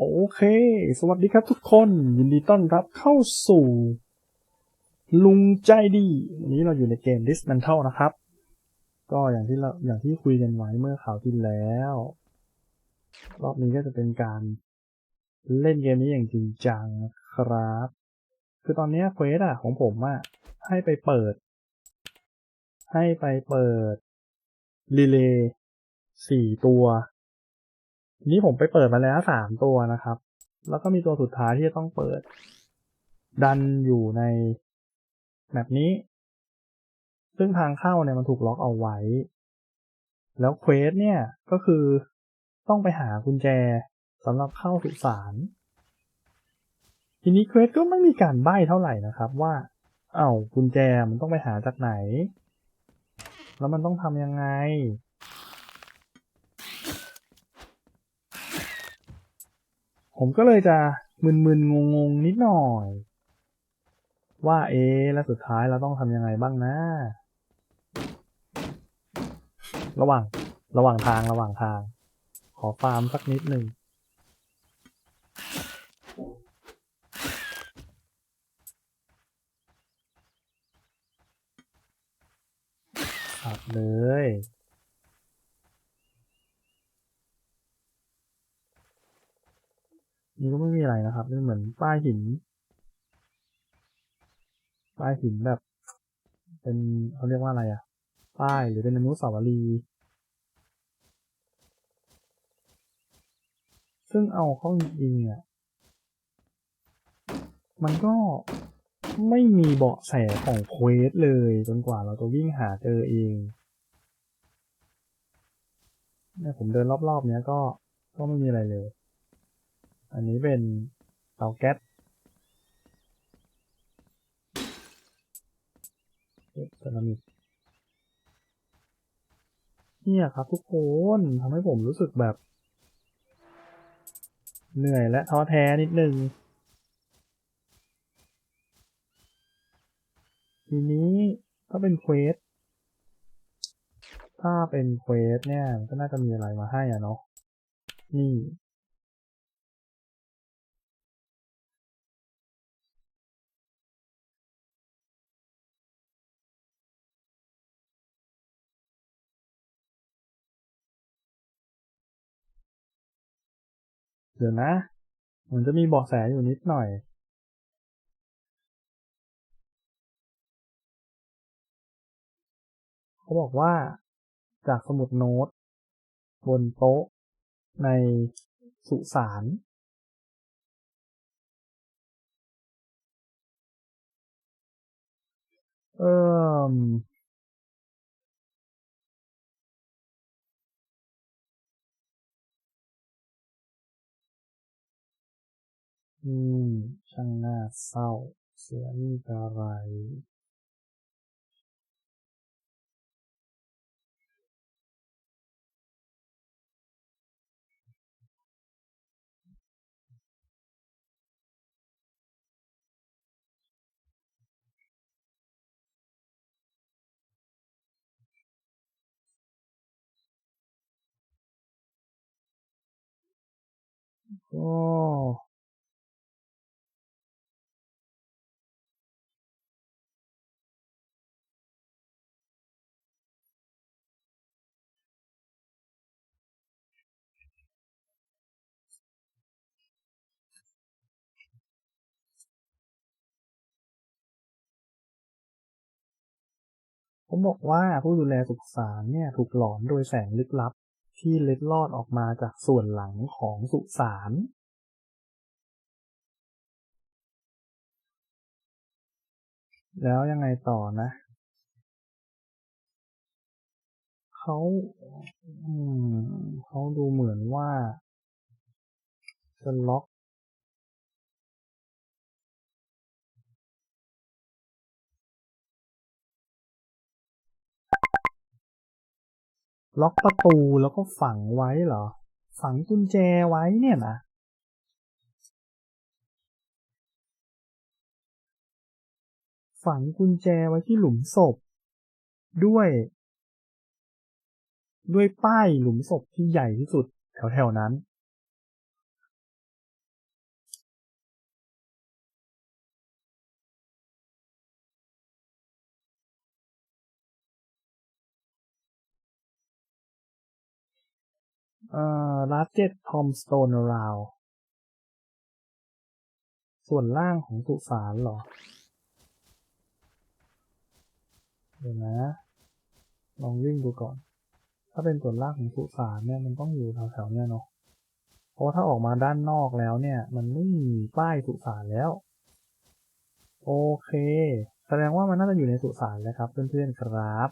โอเค สวัสดีครับทุกคน ยินดีต้อนรับเข้าสู่ ลุงใจดี วันนี้เราอยู่ในเกม Dismantle นะครับ ก็อย่างที่เราอย่างที่คุยกันไว้เมื่อข่าวที่แล้ว รอบนี้ก็จะเป็นการเล่นเกมนี้อย่างจริงจังนะครับ คือตอนนี้เควสอะของผมอะให้ไปเปิด ให้ไปเปิดรีเลย์สี่ตัว นี้ผมไปเปิดมาแล้วสามตัวนะครับ แล้วก็มีตัวสุดท้ายที่จะต้องเปิด ดันอยู่ในแบบนี้ ซึ่งทางเข้าเนี่ยมันถูกล็อกเอาไว้ แล้วเควสเนี่ยก็คือต้องไปหากุญแจสำหรับเข้าสุสานทีนี้เควสก็ไม่มีการใบ้เท่าไหร่นะครับว่า เอา้ากุญแจมันต้องไปหาจากไหน แล้วมันต้องทำยังไง ผมก็เลยจะมึนๆงงๆนิดหน่อย ว่าเอะแล้วสุดท้ายเราต้องทำยังไงบ้างนะ ระหว่างระหว่างทางระหว่างทาง ขอฟาร์มสักนิดหนึ่งสับเลย นี่ก็ไม่มีอะไรนะครับนี่เหมือนป้ายหิน ป้ายหินแบบ เป็นเขาเรียกว่าอะไรอะป้ายหรือเป็นอนุสาวรีย์ซึ่งเอาเข้าจริงๆอะมันก็ไม่มีเบาะแสของเควสเลยจนกว่าเราจะวิ่งหาเจอเองเนี่ยผมเดินรอบๆเนี้ยก็ก็ไม่มีอะไรเลย อันนี้เป็นเตาแก๊สเซรามิกเนี่ยครับทุกคนทำให้ผมรู้สึกแบบ เหนื่อยและท้อแท้นิดนึง ทีนี้ถ้าเป็นเควส ถ้าเป็นเควสเนี่ยก็น่าจะมีอะไรมาให้อะเนาะนี่ เดี๋ยวนะ มันจะมีเบาะแสอยู่นิดหน่อย เขาบอกว่าจากสมุดโน้ต บนโต๊ะ ในสุสานเอ่อ อืมช่างน่าเศร้า เสียนี่อะไรก็ ผมบอกว่าผู้ดูแลสุสานเนี่ยถูกหลอนโดยแสงลึกลับ ที่เล็ดลอดออกมาจากส่วนหลังของสุสานแล้วยังไงต่อนะ เขาอืมเขาดูเหมือนว่าจะล็อก ล็อกประตูแล้วก็ฝังไว้เหรอ ฝังกุญแจไว้เนี่ยนะฝังกุญแจไว้ที่หลุมศพ ด้วย ด้วยป้ายหลุมศพที่ใหญ่ที่สุดแถวๆนั้น เอ่อลาเจ็ดทอมสโตนราวส่วนล่างของสุสานหรอ เดี๋ยวนะ ลองวิ่งดูก่อน ถ้าเป็นส่วนล่างของสุสานเนี่ยมันต้องอยู่แถวๆเนี่ยเนาะ เพราะถ้าออกมาด้านนอกแล้วเนี่ย มันไม่มีป้ายสุสานแล้ว โอเค แสดงว่ามันน่าจะอยู่ในสุสานแล้วครับเพื่อนๆครับ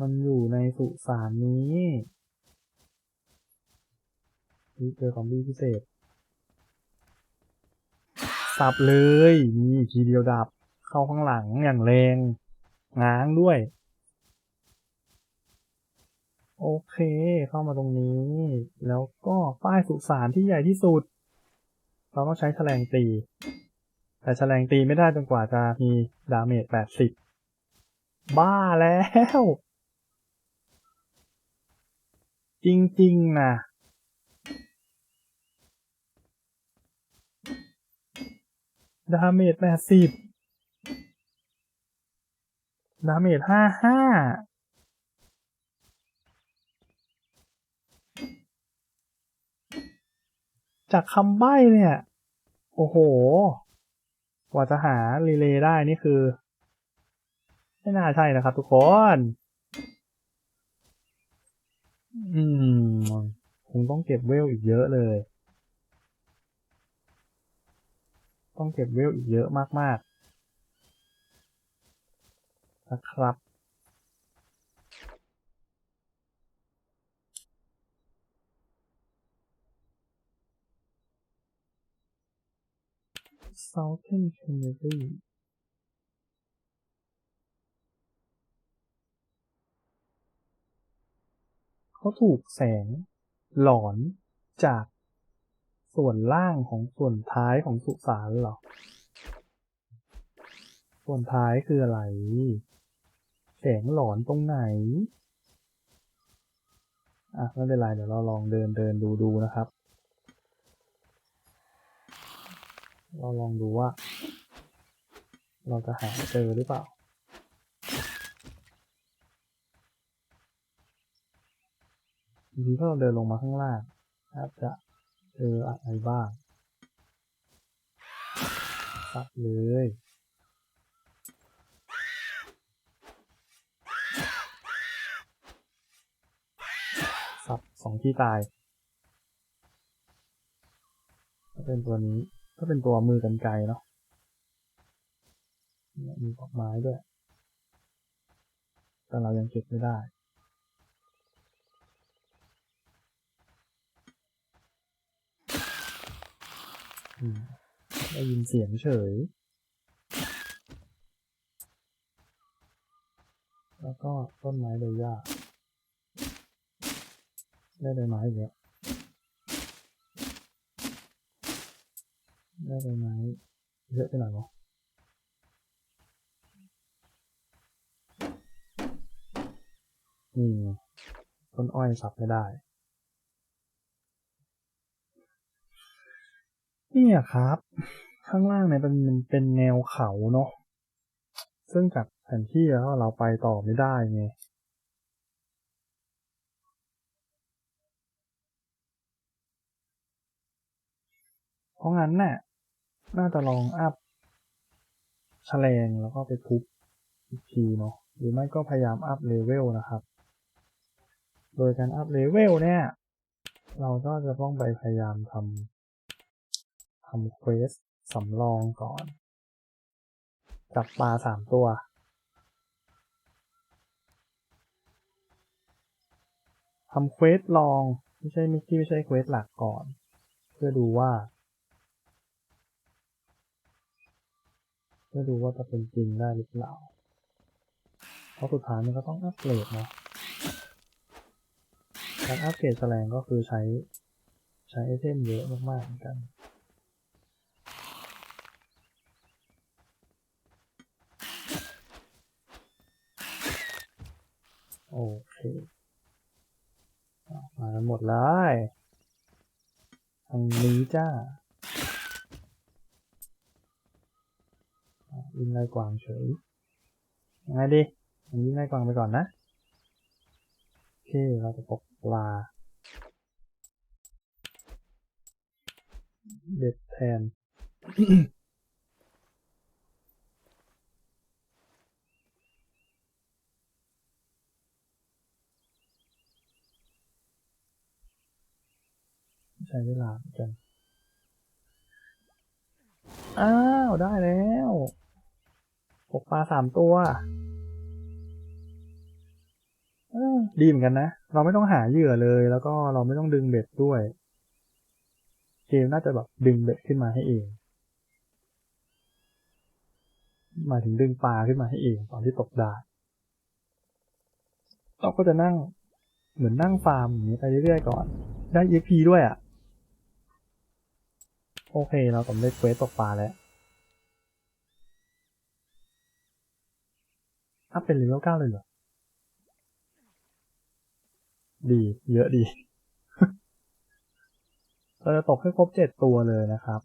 มันอยู่ในสุสานนี้อุ๊ยเจอคอมบี้พิเศษ สับเลย นี่ทีเดียวดับ เข้าข้างหลังอย่างแรง ง้างด้วย โอเค เข้ามาตรงนี้ แล้วก็ป้ายสุสานที่ใหญ่ที่สุด เราต้องใช้แฉลงตี แต่แฉลงตีไม่ได้จนกว่าจะมีดาเมจ 80 บ้าแล้ว จริง ๆ นะ ดาเมจแปดสิบดาเมจห้าห้าจากคำใบ้เนี่ย โอ้โห กว่าจะหารีเลย์ได้นี่คือ ไม่น่าใช่นะครับทุกคน อืม คงต้องเก็บเวลอีกเยอะเลย ต้องเก็บเวลอีกเยอะมากๆ นะครับ Southern Canary เขาถูกแสงหลอนจากส่วนล่างของส่วนท้ายของสุสานหรอ ส่วนท้ายคืออะไร แสงหลอนตรงไหน อะไม่เป็นไรเดี๋ยวเราลองเดินเดินดูดูนะครับ เราลองดูว่า เราจะหาเจอหรือเปล่า ถ้าเราเดินลงมาข้างล่างอาจจะเจออะไรบ้างสับเลยสับสองที่ตายถ้าเป็นตัวนี้ถ้าเป็นตัวมือกันไกลเนาะมีดอกไม้ด้วย แต่เรายังเก็บไม่ได้ ได้ยินเสียงเฉย แล้วก็ต้นไม้เลยยากได้ใบไม้อีกแล้วได้ใบไม้เยอะไปหน่อยวะนี่ต้นอ้อยสับไม่ได้ เนี่ยครับ ข้างล่างเนี่ยเป็นเป็นแนวเขาเนาะซึ่งจากแผนที่แล้วเราไปต่อไม่ได้ไงเพราะงั้นน่ะน่าจะลองอัพแฉลงแล้วก็ไปทุบอีกทีเนาะหรือไม่ก็พยายามอัพเลเวลนะครับ โดยการอัพเลเวลเนี่ย เราก็จะต้องไปพยายามทำ ทำเควสสำรองก่อน จับปลาสามตัว ทำเควสลองไม่ใช่ไม่ที่ไม่ใช่เควสหลักก่อน เพื่อดูว่า เพื่อดูว่าจะเป็นจริงได้หรือเปล่า เพราะสุดท้ายมันก็ต้องอัปเกรดนะการอัปเกรดแสลงก็คือใช้ใช้ไอเทมเยอะมากๆเหมือนกัน โอเคมาหมดเลยทางนี้จ้ายิงไล่กวางเฉยยังไงดียิงไล่กวางไปก่อนนะโอเคเคเราจะตกปลาเด็ดแทน ใช้เวลาเหมือนกัน อ้าว ได้แล้วตกปลาสามตัวดีเหมือนกันนะ เราไม่ต้องหาเหยื่อเลย แล้วก็เราไม่ต้องดึงเบ็ดด้วย เกมน่าจะแบบดึงเบ็ดขึ้นมาให้เองหมายถึงดึงปลาขึ้นมาให้เองตอนที่ตกได้เราก็จะนั่งเหมือนนั่งฟาร์มอย่างนี้ไปเรื่อยๆก่อน ได้ EXP ด้วยอะ โอเค เราสำเร็จเควสตกปลาแล้ว ถ้าเป็นเลเวลเก้าเลยเหรอ ดี เยอะดี เราจะตกให้ครบเจ็ดตัวเลยนะครับ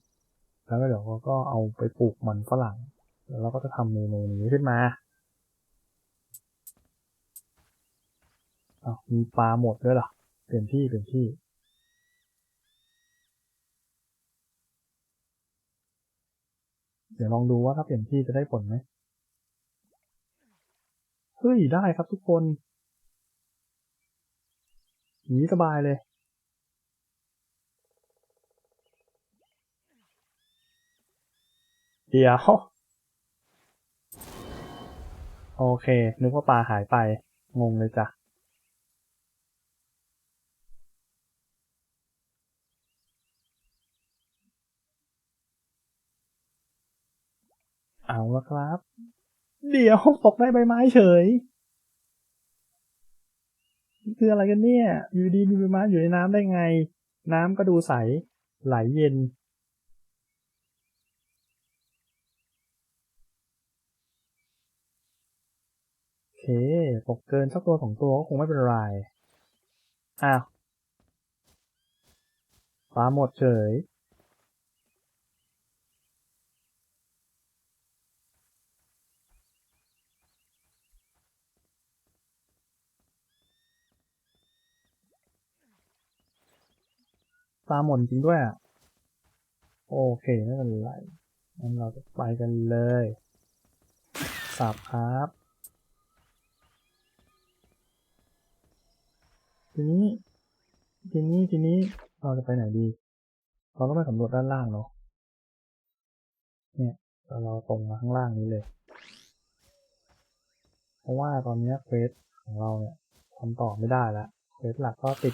แล้วก็เดี๋ยวเราก็เอาไปปลูกมันฝรั่ง แล้วเราก็จะทำเมนูนี้ขึ้นมาอ้าวมีปลาหมดด้วยเหรอเปลี่ยนที่เปลี่ยนที่ เดี๋ยวลองดูว่าถ้าเปลี่ยนที่จะได้ผลไหมเฮ้ย ได้ครับทุกคนอย่างนี้สบายเลย เดี๋ยว โอเค นึกว่าปลาหายไป งงเลยจ้ะ เอาละครับ เดี๋ยวตกได้ใบไม้เฉยคืออะไรกันเนี่ย อยู่ดีมีใบไม้อยู่ในน้ำได้ไง น้ำก็ดูใส ไหลเย็น โอเค ตกเกินสักตัวสองตัวก็คงไม่เป็นไร อ้าว ปลาหมดเฉย ปลาหมดจริงด้วยอะโอเคไม่เป็นไรงั้นเราจะไปกันเลยสับครับ ทีนี้ ทีนี้ ทีนี้ เราจะไปไหนดี เราก็ไปสำรวจด้านล่างเนาะ เนี่ยเราเราตรงมาข้างล่างนี้เลย เพราะว่าตอนนี้เควสของเราเนี่ยทำต่อไม่ได้แล้วเควสหลักก็ติด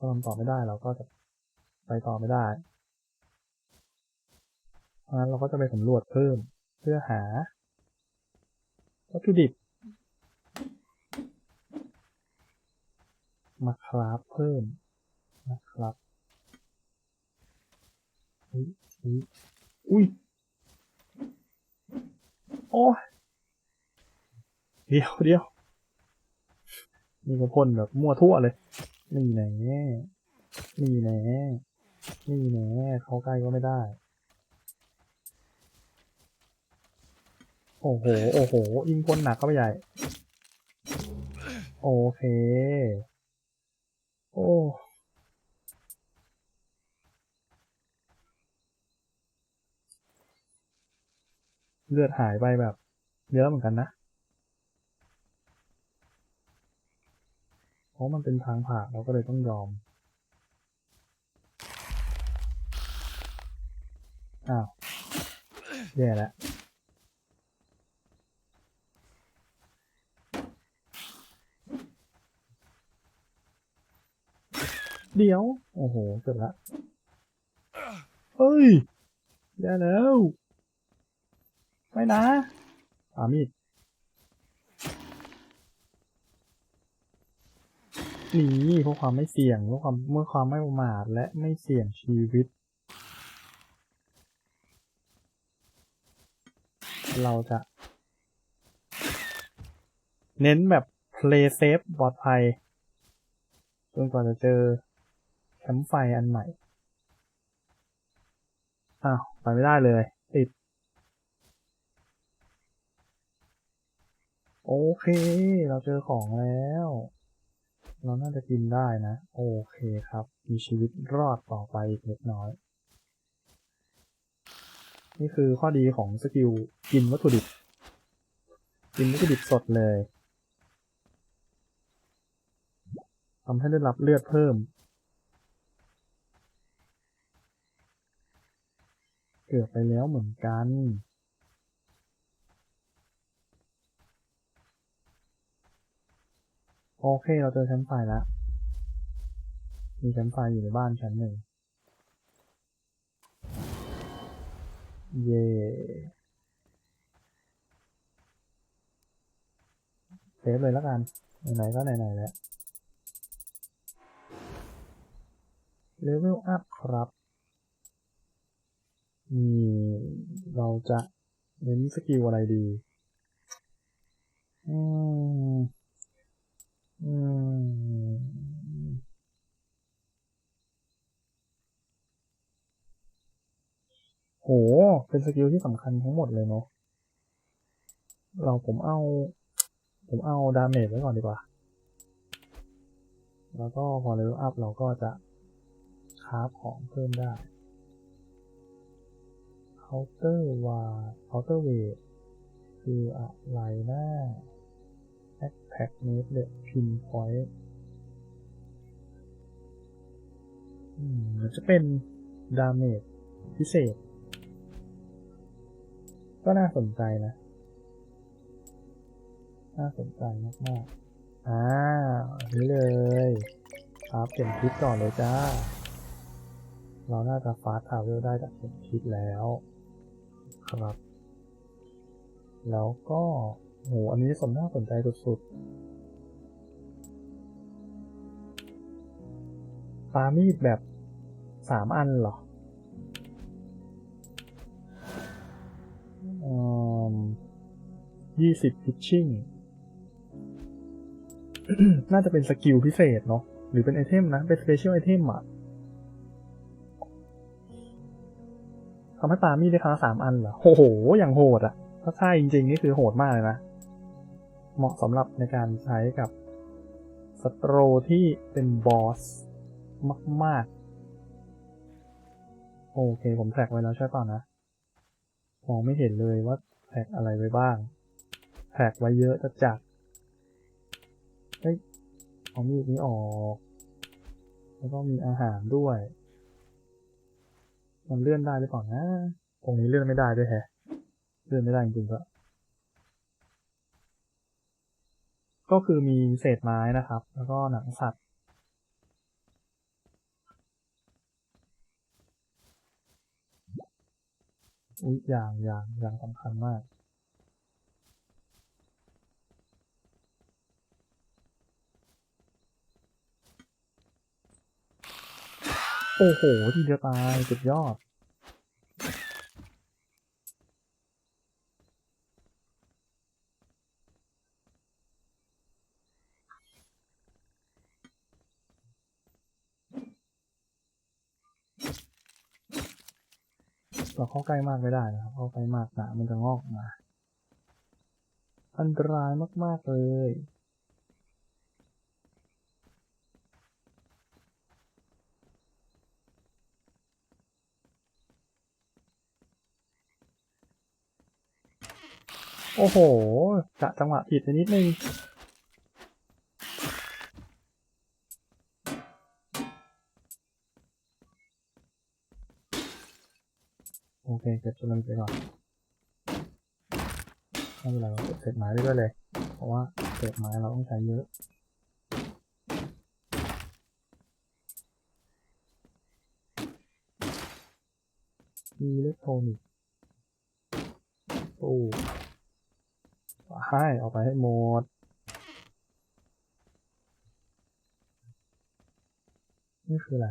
ก็ทำต่อไม่ได้เราก็จะไปต่อไม่ได้เพราะนั้นเราก็จะไปสำรวจเพิ่มเพื่อหาวัตถุดิบ มาคราฟเพิ่มนะครับอุ้ยอุ้ยอุ้ยโอ้เดี๋ยวเดี๋ยวนี่ก็พ่นแบบมั่วทั่วเลย นี่แน่นี่แน่นี่แน่เขาใกล้ก็ไม่ได้ โอ้โห โอ้โห ยิงพ่นหนักเข้าไปใหญ่ โอเค โอ้เลือดหายไปแบบเยอะเหมือนกันนะ เพ ราะมันเป็นทางผ่านเราก็เลยต้องยอม อ้าวแย่แล้วเดี๋ยว โอ้โห เสร็จละเฮ้ยแย่แล้ว ไม่นะปามีด นีเพราะความไม่เสี่ยงเพราะความเมื่อความไม่ประมาทและไม่เสี่ยงชีวิต เราจะ เน้นแบบ play safe ปลอดภัยจนกว่าจะเจอแคมป์ไฟอันใหม่ อ้าว ไปไม่ได้เลย ติด โอเค เราเจอของแล้ว เราน่าจะกินได้นะ โอเคครับ มีชีวิตรอดต่อไปอีกเล็กน้อย นี่คือข้อดีของสกิลกินวัตถุดิบ กินวัตถุดิบสดเลยทำให้ได้รับเลือดเพิ่ม เกือบไปแล้วเหมือนกัน โอเค เราเจอชั้นไฟแล้ว มีชั้นไฟอยู่ในบ้านชั้นหนึ่ง เย่เซฟเลยแล้วกัน ไหนๆก็ไหนๆแล้วเลเวลอัพครับนี่เราจะเน้นสกิลอะไรดี อืมอืม โห เป็นสกิลที่สำคัญทั้งหมดเลยเนาะ เราผมเอา ผมเอาดาเมจไว้ก่อนดีกว่า แล้วก็พอเลเวลอัพเราก็จะคราฟของเพิ่มได้ เคาน์เตอร์วาเคาน์เตอร์เวทคืออะไรนะ แอคแท็กเนสเดพินพอยต์อืมมันจะเป็นดาเมจพิเศษ ก็น่าสนใจนะ น่าสนใจมากๆอ่านี่เลย ครับเข็มทิศก่อนเลยจ้า เราน่าจะฟาสทาวเวลได้จากเข็มทิศแล้ว ครับ แล้วก็ โห อันนี้สมน่าสนใจสุดๆปามีดแบบสามอันเหรอยี่สิบพิชชิ่ง น่าจะเป็นสกิลพิเศษเนาะ หรือเป็นไอเทมนะ เป็นสเปเชียลไอเทมอะทำให้ปามีดได้ครั้งสามอันเหรอ โอ้โห อย่างโหดอะถ้าใช่จริงๆ นี่คือโหดมากเลยนะ เหมาะสำหรับในการใช้กับสตรที่เป็นบอสมาก ๆ โอเค ผมแท็กไว้แล้วใช่ป่ะนะ มองไม่เห็นเลยว่าแท็กอะไรไว้บ้าง แท็กไว้เยอะจะจัดเฮ้ยเอามีดนี้ออก แล้วก็มีอาหารด้วย มันเลื่อนได้หรือเปล่านะ ตรงนี้เลื่อนไม่ได้ด้วยแฮะ เลื่อนไม่ได้จริงๆก็ ก็คือมีเศษไม้นะครับ แล้วก็หนังสัตว์อุ๊ยอย่างอย่างอย่างสำคัญมากโอ้โห ทีเดียวตายสุดยอด เข้าใกล้มากไม่ได้นะครับ เข้าใกล้มากหนามันจะงอกออกมา อันตรายมาก ๆ เลยโอ้โหกะจังหวะผิดไปนิดนึง เก็บจนมันไปก่อนไม่เป็นไรเราเก็บเศษไม้ได้วยเลย เพราะว่าเศษไม้เราต้องใช้เยอะอิเล็กทรอนิกส์ตู้ให้เอาไปให้หมดนี่คืออะไร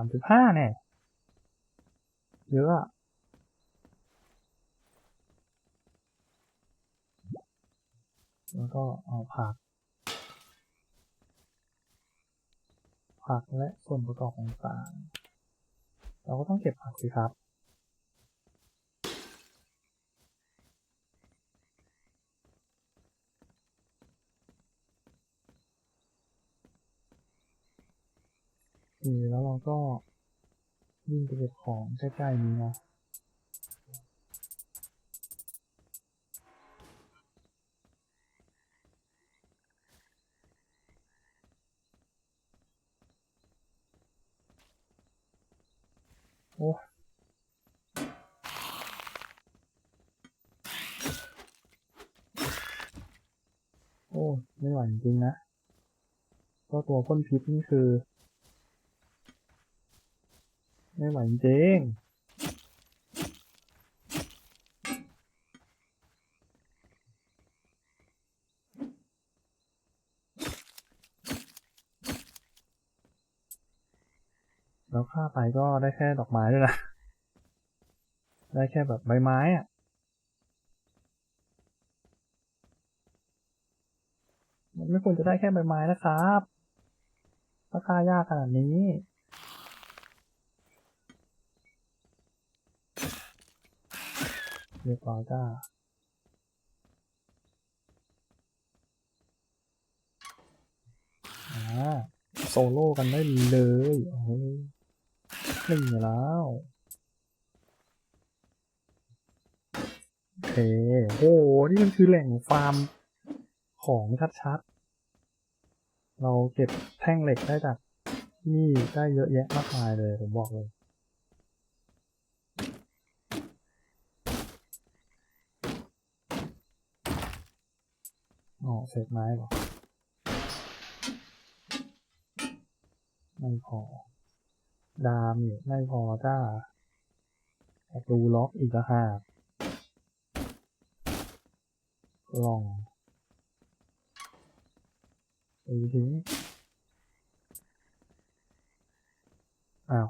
ามสิบห้าเนี่ยเยอะอะแล้วก็เอาผัก ผักและส่วนประกอบต่างๆเราก็ต้องเก็บผักสิครับ นี่แล้ว เราก็วิ่งไปเก็บของใกล้ๆนี้นะโอ้โอ้ ไม่ไหวจริงนะ ก็ตัวพ่นพิษนี่คือ ไม่ไหวจริงแล้วฆ่าไปก็ได้แค่ดอกไม้ด้วยนะ ได้แค่แบบใบไม้อะมันไม่ควรจะได้แค่ใบไม้นะครับราคายากขนาดนี้ เรียบร้อยจ้าโซโล่กันได้เลยโอ้ยนี่แล้วโอเคโอ้โห นี่มันคือแหล่งฟาร์มของชัดๆ เราเก็บแท่งเหล็กได้จากนี่ได้เยอะแยะมากมายเลย ผมบอกเลย อ๋อเศษไม้เหรอไม่พอ ดามอยู่ไม่พอจ้าประตูล็อกอีกล้วค่ะกล่องตีทิ้อ้าว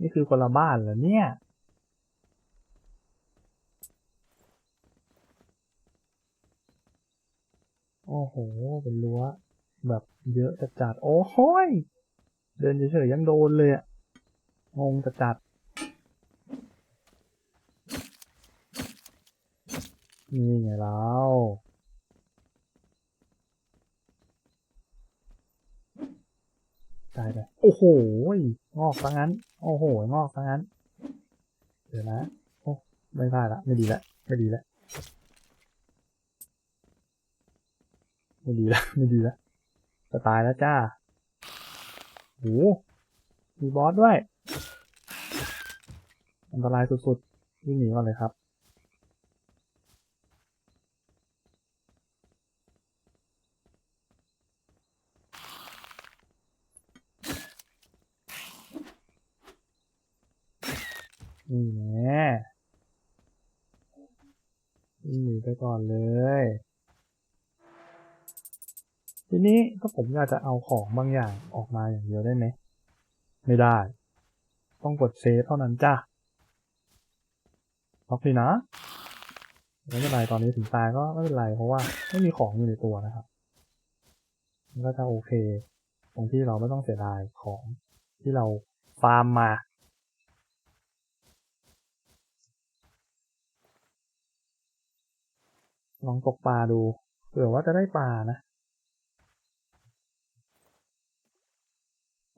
นี่คือคนละบ้านเหรอเนี่ย โอ้โห เป็นรั้วแบบเยอะจัดจัดโอ้โหยเดินเฉยๆยังโดนเลยอะงงจัดจัดนี่ไงแล้วตายไปโอ้โหงอกซะงั้น โอ้โหงอกซะงั้น เดี๋ยวนะ โอ้ไม่ได้ละ ไม่ดีละ ไม่ดีละ ไม่ดีแล้วไม่ดีแล้วจะตายแล้วจ้าโหมีบอสด้วย อันตรายสุดๆวิ่งหนีก่อนเลยครับนี่แน่วิ่งหนีไปก่อนเลย ทีนี้ถ้าผมอยากจะเอาของบางอย่างออกมาอย่างเดียวได้ไหม ไม่ได้ ต้องกดเซฟเท่านั้นจ้ะล็อกสินะไม่เป็นไรตอนนี้ถึงตายก็ไม่เป็นไรเพราะว่าไม่มีของอยู่ในตัวนะครับมันก็จะโอเค ตรงที่เราไม่ต้องเสียดายของที่เราฟาร์มมาลองตกปลาดูเผื่อว่าจะได้ปลานะ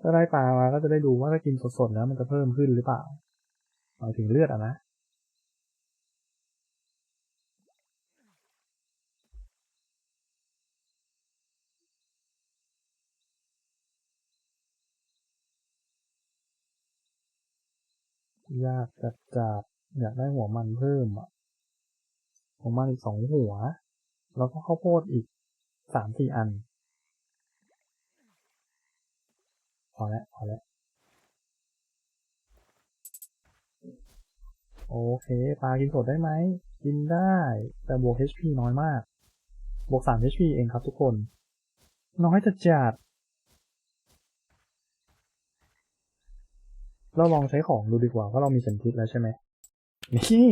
ถ้าได้ปลามาก็จะได้ดูว่าถ้ากินสดๆแล้วมันจะเพิ่มขึ้นหรือเปล่าหมายถึงเลือดอะนะยากจัดจัดอยากได้หัวมันเพิ่มอะหัวมันอีกสองหัว แล้วก็ข้าวโพดอีกสามสี่อัน พอแล้วพอแล้วโอเค ปลากินสดได้ไหม กินได้ แต่บวก HP น้อยมาก บวก 3 HP เองครับทุกคน น้อยจัดจัด เราลองใช้ของดูดีกว่าเพราะเรามีเข็มทิศแล้วใช่ไหม นี่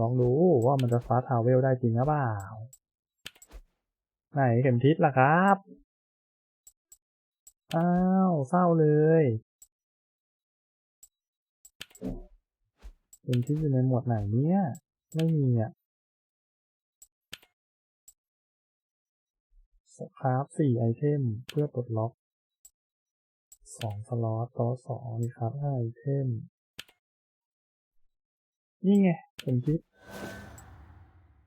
ลองดูว่ามันจะฟาทาวเวลได้จริงหรือเปล่า ไหนเข็มทิศล่ะครับ อ้าวเศร้าเลยเป็นที่อยู่ในหมวดไหนเนี่ย ไม่มีอะสครับสี่ไอเทมเพื่อปลดล็อกสองสล็อตต่อสองนี่ครับห้าไอเทม นี่ไงเป็นทิป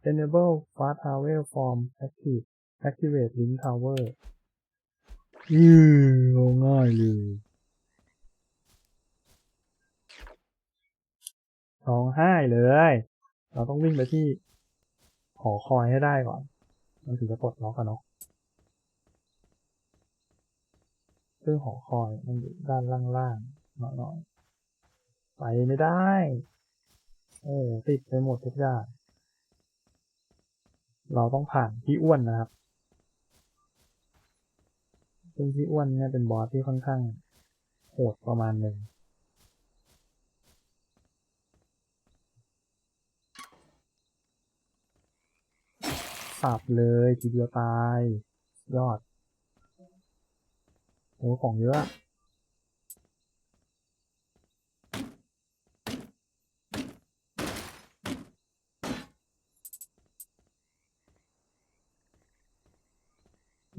enable fast travel form active activate link tower อือง่ายเลยร้องไห้เลย เราต้องวิ่งไปที่หอคอยให้ได้ก่อน มันถึงจะปลดล็อกกันเนาะซึ่งหอคอยมันอยู่ด้านล่างๆหน่อยๆไปไม่ได้ เออติดไปหมดทุกอย่าง เราต้องผ่านพี่อ้วนนะครับ ซึ่งพี่อ้วนเนี่ยเป็นบอสที่ค่อนข้างโหดประมาณหนึ่งสับเลยทีเดียวตาย ยอดโอ้ของเยอะ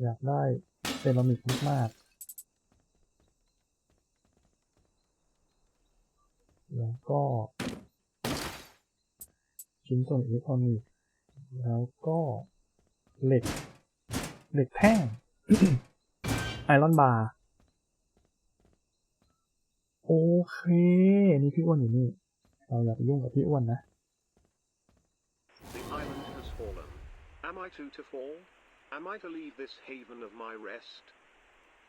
อยากได้ เซรามิกมากๆแล้วก็ ชิ้นส่วนอิเล็กทรอนิกส์แล้วก็เหล็ก เหล็กแท่งไอรอนบาร์โอเค นี่พี่อ้วนอยู่นี่ เราอย่าไปยุ่งกับพี่อ้วนนะ The island has fallen. Am I too to fall? Am I to leave this haven of my rest?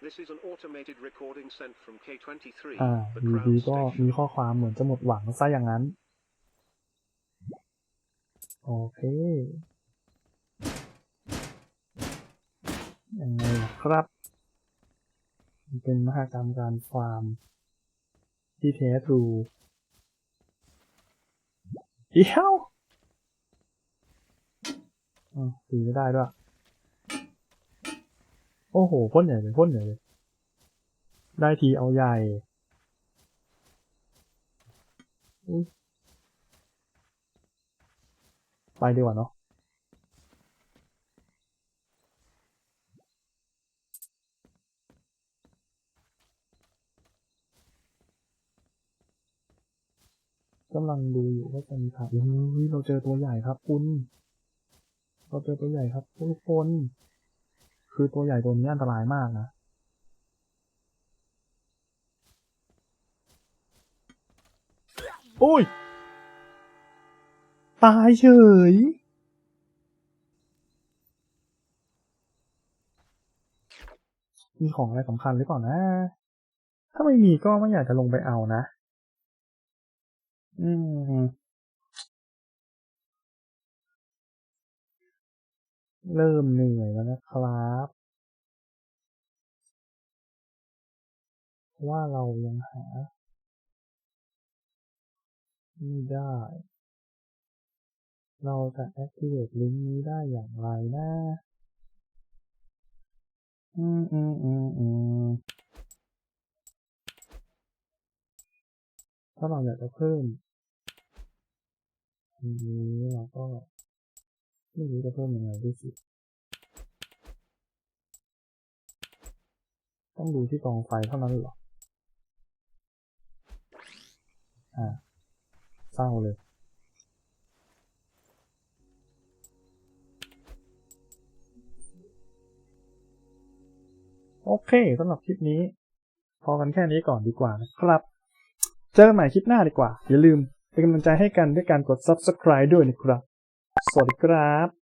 This is an automated recording sent from K23, อ่า the อยู่ Crown ดีก็มี Station. ข้อความเหมือนจะหมดหวังซะอย่างนั้น โอเค ยังไงล่ะครับมันเป็นมหากรรมการฟาร์ม ที่แท้ทรูเดี๋ยวอาวตีไม่ได้ด้วย โอ้โหพ่นใหญ่เลยพ่นใหญ่เลย ได้ทีเอาใหญ่อุ๊ยไปดีกว่าเนาะกำลังดูอยู่ว่าจะมีข่าวเฮ้ยเราเจอตัวใหญ่ครับ คุณ เราเจอตัวใหญ่ครับทุกคน คือตัวใหญ่ตัวนี้อันตรายมากนะ โอ้ย ตายเฉย มีของอะไรสำคัญหรือเปล่านะ ถ้าไม่มีก็ไม่อยากจะลงไปเอานะ อืม เริ่มเหนื่อยแล้วนะครับ ว่าเรายังหา ไม่ได้ เราจะ activate ลิงก์นี้ได้อย่างไรนะ อืมอืมอืมอืมถ้าเราอยากจะเพิ่มอันนี้เราก็ ไม่รู้จะเพิ่มยังไงด้วยสิ ต้องดูที่กองไฟเท่านั้นหรอ อ่าเศร้าเลย โอเคสำหรับคลิปนี้ พอกันแค่นี้ก่อนดีกว่านะครับ เจอกันใหม่คลิปหน้าดีกว่า อย่าลืมเป็นกำลังใจให้กันด้วยการกด subscribe ด้วยนะครับ สวัสดีครับ